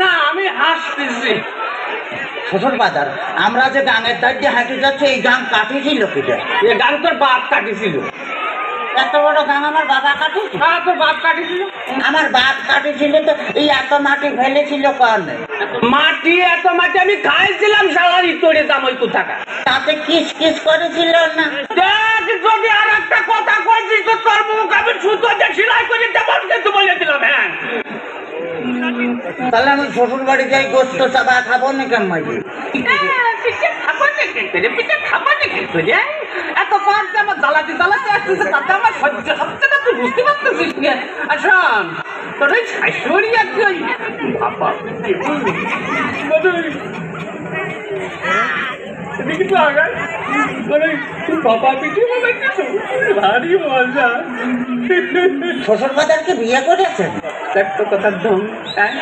না আমি হাসতেছি। শ্বশুর বাজার আমরা যে গাঙের তার দিয়ে হাঁটে যাচ্ছে এই গাং কাটিছিল কিটা এ গান তোর বাপ কাটিছিল। এত বড় গাং আমার বাবা কাটিছিল হ্যাঁ তোর বাপ কাটিছিল। আমার বাপ কাটিছিল তো এই এত মাটি ফেলেছিল কারণে মাটি এত মাটি আমি খাইছিলাম সালারি তোরে দাম ওই কোথাকা তাতে কিস কিস করেছিল না? দেখ যদি আর একটা কথা কইছিস তো তোর মুখ আমি সুতো দিয়ে সেলাই করে দেবল কিন্তু বলে দিলাম হ্যাঁ তাহলে আমি শ্বশুর বাড়ি যাই গোস্ত চাপা খাব না কেমন মাঝে এত পার যে আমার আসতেছে তাতে আমার সহ্য হচ্ছে না তুই বুঝতে পারতেছিস না আসন তোর ওই শাশুড়ি আছে ওই বাবা মানে পিঠে ভারী মজা। শ্বশুর বাজারকে বিয়ে করেছেন? তো কথার ধম হ্যাঁ?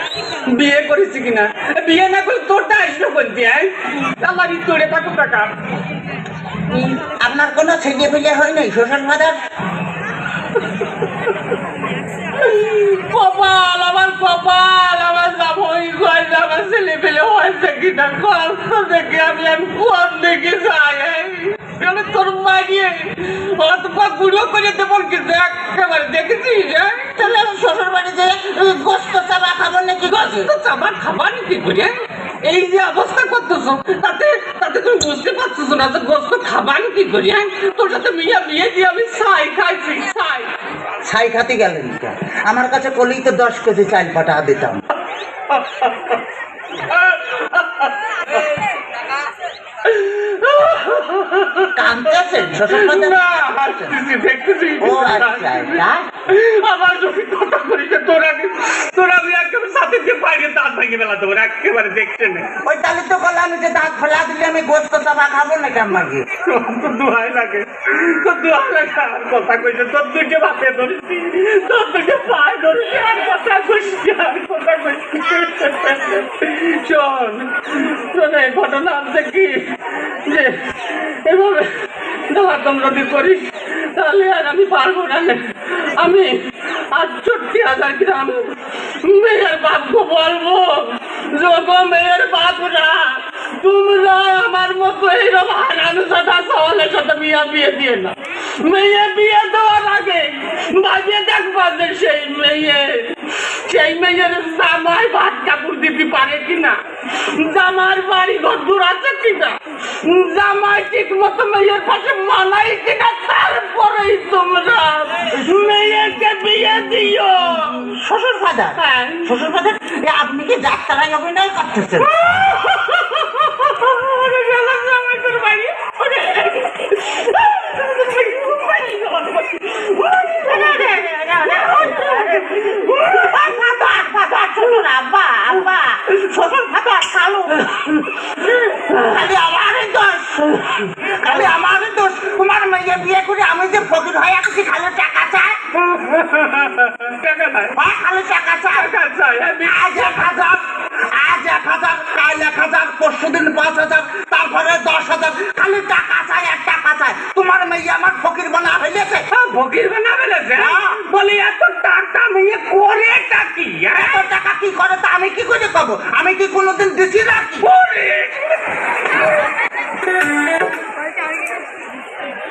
বিয়ে করেছি কিনা? বিয়ে না করে তোরটা আসলো হ্যাঁ? আমার তোরে কত টাকা? আপনার কোনো ছেলে পেলে হয় নাই শোষণ মাদার? কপাল আমার কপাল আমার ছেলে পেলে আমি আমি কোন করে কি করে এই যে অবস্থা করতেছো তাতে তাতে তুমি বুঝতে পারতেছো না যে গোস্ত খাবার কি করি তোর সাথে মিয়া বিয়ে দিয়ে আমি ছাই খাইছি ছাই ছাই খাতে গেলেন আমার কাছে কলেই তো দশ কেজি চাল পাঠা দিতাম কাঁদতেছেন শ্বশুর বাজার না দেখতেছি ও আচ্ছা আমার যদি কথা করিস তোরা তোরা আমি একেবারে সাথে দিয়ে বাইরে দাঁত ভেঙে বেলা দেবো একেবারে দেখছে না ওই তাহলে তো বললাম যে দাঁত ফেলা দিলে আমি গোস্ত চাপা খাব না কেমন মাঝে তোর দোহাই লাগে তোর দোহাই লাগে আর কথা কইছে তোর দুটো বাপে ধরেছি তোর দুটো পায়ে ধরেছি আর কথা কইছি আর কথা কইছি। শোন শোন এই ঘটনা আছে কি যে এভাবে দোহাতম যদি করিস পারব না। আমি আটষট্টি হাজার গ্রাম মেয়ের বাপকে বলব। যোগ মেয়ের বাপরা তোমরা আমার মতো এইরকম হারানো সাদা সওয়ালের সাথে বিয়া বিয়ে দিয়ে না। মেয়ে বিয়ে দেওয়ার আগে ভাবিয়ে দেখবা যে সেই মেয়ে, সেই মেয়ের জামাই ভাত কাপড় দিতে পারে কিনা? জামার বাড়ি ঘর দূর আছে কিনা? জামাই ঠিক মতো মেয়ের পাশে মানাই কিনা? তারপরেই তোমরা মেয়েকে বিয়ে দিও শ্বশুর ফাদার হ্যাঁ শ্বশুর ফাদার আপনি কি যাত্রায় অভিনয় করতেছেন খালু আমারই দোষ খালি আমারই দোষ তোমার মেয়ে বিয়ে করে আমি যে ফকির হয়ে আসছি খালি টাকা চাই। টাকা হ্যাঁ, খালি টাকা চাই। টাকা চাই আমি আজ এক হাজার আজ এক হাজার কাল এক হাজার পরশু দিন পাঁচ হাজার তারপরে দশ হাজার। খালি টাকা চাই আর টাকা চাই। তোমার মেয়ে আমার ফকির বানা ফেলেছে। ফকির বানা ফেলেছে? হ্যাঁ। বলি এত টাকা মেয়ে করে টাকি এত টাকা কি করে তা আমি কি করে পাবো? আমি কি কোনোদিন দিছি ওরে